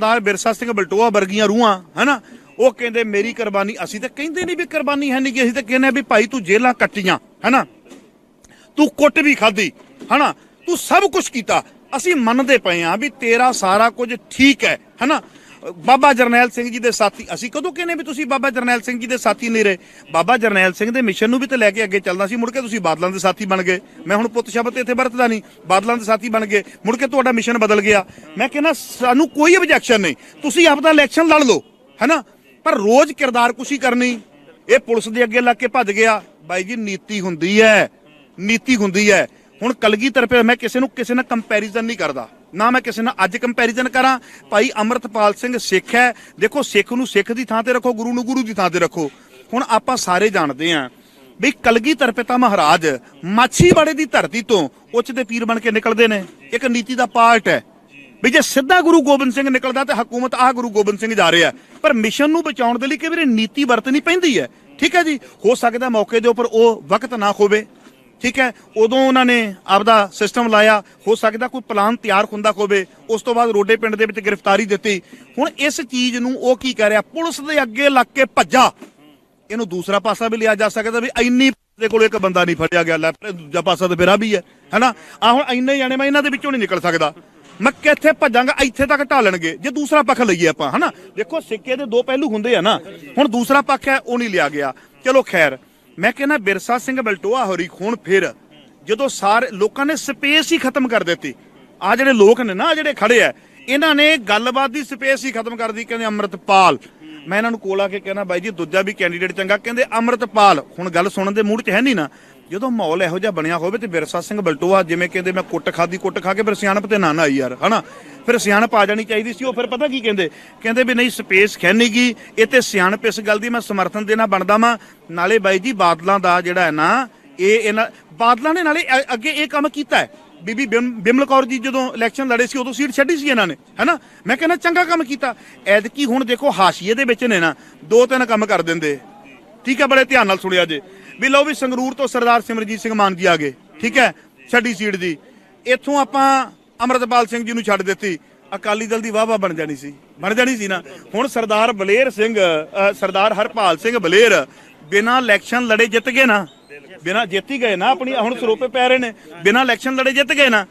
ਸਰਦਾਰ ਬਿਰਸਾ ਸਿੰਘ ਬਲਟੋਆ ਵਰਗੀਆਂ ਰੂਹਾਂ, ਹਨਾ? ਉਹ ਕਹਿੰਦੇ, ਮੇਰੀ ਕੁਰਬਾਨੀ ਅਸੀਂ ਤਾਂ ਕਹਿੰਦੇ ਨਹੀਂ ਵੀ ਕੁਰਬਾਨੀ ਹੈ ਨਹੀਂ ਕਿ ਅਸੀਂ ਤਾਂ ਕਹਿੰਦੇ ਵੀ ਭਾਈ ਤੂੰ ਜੇਲਾਂ ਕੱਟੀਆਂ, ਹਨਾ? ਤੂੰ ਕੁੱਟ ਵੀ ਖਾਧੀ, ਹਨਾ? ਤੂੰ ਸਭ ਕੁਝ ਕੀਤਾ। ਅਸੀਂ ਮੰਨਦੇ ਪਏ ਆ ਵੀ ਤੇਰਾ ਸਾਰਾ ਕੁਝ ਠੀਕ ਹੈ, ਹਨਾ? ਬਾਬਾ ਜਰਨੈਲ ਸਿੰਘ ਜੀ ਦੇ ਸਾਥੀ, ਅਸੀਂ ਕਦੋਂ ਕਹਿੰਦੇ ਵੀ ਤੁਸੀਂ ਬਾਬਾ ਜਰਨੈਲ ਸਿੰਘ ਜੀ ਦੇ ਸਾਥੀ ਨਹੀਂ ਰਹੇ? ਬਾਬਾ ਜਰਨੈਲ ਸਿੰਘ ਦੇ ਮਿਸ਼ਨ ਨੂੰ ਵੀ ਤੇ ਲੈ ਕੇ ਅੱਗੇ ਚੱਲਦਾ ਸੀ, ਮੁੜ ਕੇ ਤੁਸੀਂ ਬਾਦਲਾਂ ਦੇ ਸਾਥੀ ਬਣ ਗਏ। ਮੈਂ ਹੁਣ ਪੁੱਤ ਸ਼ਬਦ ਇੱਥੇ ਵਰਤਦਾ ਨਹੀਂ। ਬਾਦਲਾਂ ਦੇ ਸਾਥੀ ਬਣ ਗਏ, ਮੁੜ ਕੇ ਤੁਹਾਡਾ ਮਿਸ਼ਨ ਬਦਲ ਗਿਆ। ਮੈਂ ਕਹਿੰਦਾ, ਸਾਨੂੰ ਕੋਈ ਆਬਜੈਕਸ਼ਨ ਨਹੀਂ। ਤੁਸੀਂ ਆਪਦਾ ਇਲੈਕਸ਼ਨ ਲੜ ਲਓ, ਹੈਨਾ? ਪਰ ਰੋਜ਼ ਕਿਰਦਾਰ ਕੁਸ਼ੀ ਕਰਨੀ। ਇਹ ਪੁਲਿਸ ਦੇ ਅੱਗੇ ਲੱਗ ਕੇ ਭੱਜ ਗਿਆ। ਬਾਈ ਜੀ, ਨੀਤੀ ਹੁੰਦੀ ਹੈ। ਨੀਤੀ ਹੁੰਦੀ ਹੈ। ਹੁਣ ਕਲਗੀਧਰ ਪੇ ਮੈਂ ਕਿਸੇ ਨੂੰ ਕਿਸੇ ਨਾਲ ਕੰਪੈਰੀਜ਼ਨ ਨਹੀਂ ਕਰਦਾ। ਨਾ ਮੈਂ ਕਿਸੇ ਨਾਲ ਅੱਜ ਕੰਪੈਰੀਜ਼ਨ ਕਰਾਂ। ਭਾਈ ਅਮਰਤਪਾਲ ਸਿੰਘ ਸਿੱਖ ਹੈ। ਦੇਖੋ, ਸਿੱਖ ਨੂੰ ਸਿੱਖ ਦੀ ਥਾਂ ਤੇ ਰੱਖੋ, ਗੁਰੂ ਨੂੰ ਗੁਰੂ ਦੀ ਥਾਂ ਤੇ ਰੱਖੋ। ਹੁਣ ਆਪਾਂ ਸਾਰੇ ਜਾਣਦੇ ਆਂ ਵੀ ਕਲਗੀਧਰ ਪਿਤਾ ਮਹਾਰਾਜ ਮਾਛੀਵਾੜੇ ਦੀ ਧਰਤੀ ਤੋਂ ਉੱਚ ਦੇ ਪੀਰ ਬਣ ਕੇ ਨਿਕਲਦੇ ਨੇ। ਇੱਕ ਨੀਤੀ ਦਾ ਪਾਰਟ ਹੈ ਵੀ ਜੇ ਸਿੱਧਾ ਗੁਰੂ ਗੋਬਿੰਦ ਸਿੰਘ ਨਿਕਲਦਾ ਤੇ ਹਕੂਮਤ ਆਹ ਗੁਰੂ ਗੋਬਿੰਦ ਸਿੰਘ ਜਾ ਰਿਹਾ ਪਰ ਮਿਸ਼ਨ ਨੂੰ ਬਚਾਉਣ ਦੇ ਲਈ ਕਈ ਵਾਰੀ ਨੀਤੀ ਵਰਤਣੀ ਪੈਂਦੀ ਹੈ। ਠੀਕ ਹੈ ਜੀ, ਹੋ ਸਕਦਾ ਮੌਕੇ ਦੇ ਉੱਪਰ ਉਹ ਵਕਤ ਨਾ ਹੋਵੇ ਠੀਕ ਹੈ? ਉਦੋਂ ਉਹਨਾਂ ਨੇ ਆਪਦਾ ਸਿਸਟਮ ਲਾਇਆ। ਹੋ ਸਕਦਾ ਕੋਈ ਪਲਾਨ ਤਿਆਰ ਹੁੰਦਾ ਹੋਵੇ। ਉਸ ਤੋਂ ਬਾਅਦ ਰੋਡੇ ਪਿੰਡ ਦੇ ਵਿੱਚ ਗ੍ਰਿਫਤਾਰੀ ਦਿੱਤੀ। ਹੁਣ ਇਸ ਚੀਜ਼ ਨੂੰ ਉਹ ਕੀ ਕਰ ਰਿਹਾ? ਪੁਲਿਸ ਦੇ ਅੱਗੇ ਲੱਗ ਕੇ ਭੱਜਾ। ਇਹਨੂੰ ਦੂਸਰਾ ਪਾਸਾ ਵੀ ਲਿਆ ਜਾ ਸਕਦਾ ਵੀ ਇੰਨੀ ਦੇ ਕੋਲ ਇੱਕ ਬੰਦਾ ਨਹੀਂ ਫੜਿਆ ਗਿਆ। ਲੈ ਦੂਜਾ ਪਾਸਾ ਤਾਂ ਫਿਰ ਆ ਵੀ ਹੈ। ਹੈਨਾ? ਆ ਹੁਣ ਇੰਨੇ ਜਾਣੇ ਮੈਂ ਇਹਨਾਂ ਦੇ ਵਿੱਚੋਂ ਨਹੀਂ ਨਿਕਲ ਸਕਦਾ। ਮੈਂ ਕਿੱਥੇ ਭੱਜਾਂਗਾ? ਇੱਥੇ ਤੱਕ ਢਾਲਣਗੇ ਜੇ ਦੂਸਰਾ ਪੱਖ ਲਈਏ ਆਪਾਂ, ਹਨਾ? ਦੇਖੋ, ਸਿੱਕੇ ਦੇ ਦੋ ਪਹਿਲੂ ਹੁੰਦੇ ਆ ਨਾ। ਹੁਣ ਦੂਸਰਾ ਪੱਖ ਹੈ, ਉਹ ਨਹੀਂ ਲਿਆ ਗਿਆ। ਚਲੋ ਖੈਰ। ਮੈਂ ਕਹਿੰਦਾ ਬਿਰਸਾ ਸਿੰਘ ਬਲਟੋਆ ਹੋਰੀ ਖੂਨ ਫਿਰ, ਜਦੋਂ ਸਾਰੇ ਲੋਕਾਂ ਨੇ ਸਪੇਸ ਹੀ ਖਤਮ ਕਰ ਦਿੱਤੀ। ਆ ਜਿਹੜੇ ਲੋਕ ਨੇ ਨਾ, ਆਹ ਜਿਹੜੇ ਖੜੇ ਆ, ਇਹਨਾਂ ਨੇ ਗੱਲਬਾਤ ਦੀ ਸਪੇਸ ਹੀ ਖਤਮ ਕਰ ਦਿੱਤੀ, ਕਹਿੰਦੇ ਅੰਮ੍ਰਿਤਪਾਲ। ਮੈਂ ਇਹਨਾਂ ਨੂੰ ਕੋਲ ਆ ਕੇ ਕਹਿਣਾ ਬਾਈ ਜੀ, ਦੂਜਾ ਵੀ ਕੈਂਡੀਡੇਟ ਚੰਗਾ, ਕਹਿੰਦੇ ਅੰਮ੍ਰਿਤਪਾਲ। ਹੁਣ ਗੱਲ ਸੁਣਨ ਦੇ ਮੂਡ 'ਚ ਹੈ ਨਹੀਂ ਨਾ। ਜਦੋਂ ਮਾਹੌਲ ਇਹੋ ਜਿਹਾ ਬਣਿਆ ਹੋਵੇ ਤੇ ਵਿਰਸਾ ਸਿੰਘ ਬਲਟੋਆ ਜਿਵੇਂ ਕਹਿੰਦੇ ਮੈਂ ਕੁੱਟ ਖਾਦੀ ਕੁੱਟ ਖਾ ਕੇ ਫਿਰ ਸਿਆਣਪ ਤੇ ਨਾ ਨਾ ਆਈ ਯਾਰ, ਹਨਾ? ਫਿਰ ਸਿਆਣਪ ਆ ਜਾਣੀ ਚਾਹੀਦੀ ਸੀ, ਉਹ ਫਿਰ ਪਤਾ ਕੀ ਕਹਿੰਦੇ? ਕਹਿੰਦੇ ਵੀ ਨਹੀਂ, ਸਪੇਸ ਖੈਨੀਗੀ ਇਹ ਤੇ ਸਿਆਣਪ ਇਸ ਗੱਲ ਦੀ ਮੈਂ ਸਮਰਥਨ ਦੇਣਾ ਬਣਦਾ ਵਾਂ। ਨਾਲੇ ਬਾਈ ਜੀ, ਬਾਦਲਾਂ ਦਾ ਜਿਹੜਾ ਹੈ ਨਾ, ਇਹ ਇਹਨਾਂ, ਬਾਦਲਾਂ ਨੇ ਨਾਲੇ ਅੱਗੇ ਇਹ ਕੰਮ ਕੀਤਾ ਹੈ। ਬੀਬੀ ਬਿਮ- ਬਿਮਲ ਕੌਰ ਜੀ ਜਦੋਂ ਇਲੈਕਸ਼ਨ ਲੜੇ ਸੀ, ਉਦੋਂ ਸੀਟ ਛੱਡੀ ਸੀ ਇਹਨਾਂ ਨੇ, ਹੈਨਾ? ਮੈਂ ਕਹਿੰਦਾ ਚੰਗਾ ਕੰਮ ਕੀਤਾ। ਐਤਕੀ ਹੁਣ ਦੇਖੋ, ਹਾਸ਼ੀਏ ਦੇ ਵਿੱਚ ਨੇ ਨਾ, ਦੋ ਤਿੰਨ ਕੰਮ ਕਰ ਦਿੰਦੇ। ਠੀਕ ਹੈ, ਬੜੇ ਧਿਆਨ ਨਾਲ ਸੁਣਿਆ ਜੇ। ਵੀ ਲਓ ਵੀ ਸੰਗਰੂਰ ਤੋਂ ਸਰਦਾਰ ਸਿਮਰਜੀਤ ਸਿੰਘ ਮਾਨ ਜੀ ਆ ਗਏ, ਠੀਕ ਹੈ, ਛੱਡੀ ਸੀਟ ਦੀ। ਇੱਥੋਂ ਆਪਾਂ ਅਮਰਤਪਾਲ ਸਿੰਘ ਜੀ ਨੂੰ ਛੱਡ ਦਿੱਤੀ। ਅਕਾਲੀ ਦਲ ਦੀ ਵਾਹਵਾ ਬਣ ਜਾਣੀ ਸੀ, ਬਣ ਜਾਣੀ ਸੀ ਨਾ। ਹੁਣ ਸਰਦਾਰ ਬਲੇਰ ਸਿੰਘ ਸਰਦਾਰ ਹਰਪਾਲ ਸਿੰਘ ਬਲੇਰ ਬਿਨਾਂ ਇਲੈਕਸ਼ਨ ਲੜੇ ਜਿੱਤ ਗਏ ਨਾ। ਬਿਨਾਂ ਜਿੱਤ ਹੀ ਗਏ ਨਾ ਆਪਣੀ ਹੁਣ ਸਰੋਪੇ ਪੈ ਰਹੇ ਨੇ। ਬਿਨਾਂ ਇਲੈਕਸ਼ਨ ਲੜੇ ਜਿੱਤ ਗਏ ਨਾ।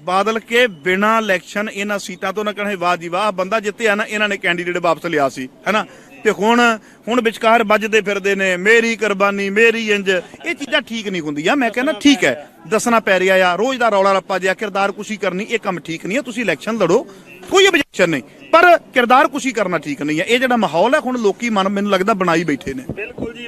ਬਾਦਲ ਕੇ ਬਿਨਾਂ ਇਲੈਕਸ਼ਨ ਇਹਨਾਂ ਸੀਟਾਂ ਤੋਂ ਨਾ ਕਹੇ ਵਾਹ ਜੀ ਵਾਹ, ਬੰਦਾ ਜਿੱਤਿਆ ਨਾ, ਇਹਨਾਂ ਨੇ ਕੈਂਡੀਡੇਟ ਵਾਪਸ ਲਿਆ ਸੀ, ਹੈਨਾ? ਤੇ ਹੁਣ ਹੁਣ ਵਿਚਕਾਰ ਵੱਜਦੇ ਫਿਰਦੇ ਨੇ, ਮੇਰੀ ਕੁਰਬਾਨੀ, ਮੇਰੀ ਇੰਜ। ਇਹ ਚੀਜ਼ਾਂ ਠੀਕ ਨਹੀਂ ਹੁੰਦੀਆਂ। ਮੈਂ ਕਹਿੰਦਾ ਠੀਕ ਹੈ, ਦੱਸਣਾ ਪੈ ਰਿਹਾ ਆ। ਰੋਜ਼ ਦਾ ਰੌਲਾ ਰੱਪਾ ਜਿਹਾ, ਕਿਰਦਾਰ ਕੁਸ਼ੀ ਕਰਨੀ, ਇਹ ਕੰਮ ਠੀਕ ਨਹੀਂ ਹੈ। ਤੁਸੀਂ ਇਲੈਕਸ਼ਨ ਲੜੋ, ਕੋਈ objection ਨਹੀਂ। ਪਰ ਕਿਰਦਾਰ ਕੁਸ਼ੀ ਕਰਨਾ ਠੀਕ ਨਹੀਂ ਹੈ। ਇਹ ਜਿਹੜਾ ਮਾਹੌਲ ਹੈ, ਹੁਣ ਲੋਕੀ ਮਨ, ਮੈਨੂੰ ਲੱਗਦਾ ਬਣਾਈ ਬੈਠੇ ਨੇ। ਬਿਲਕੁਲ ਜੀ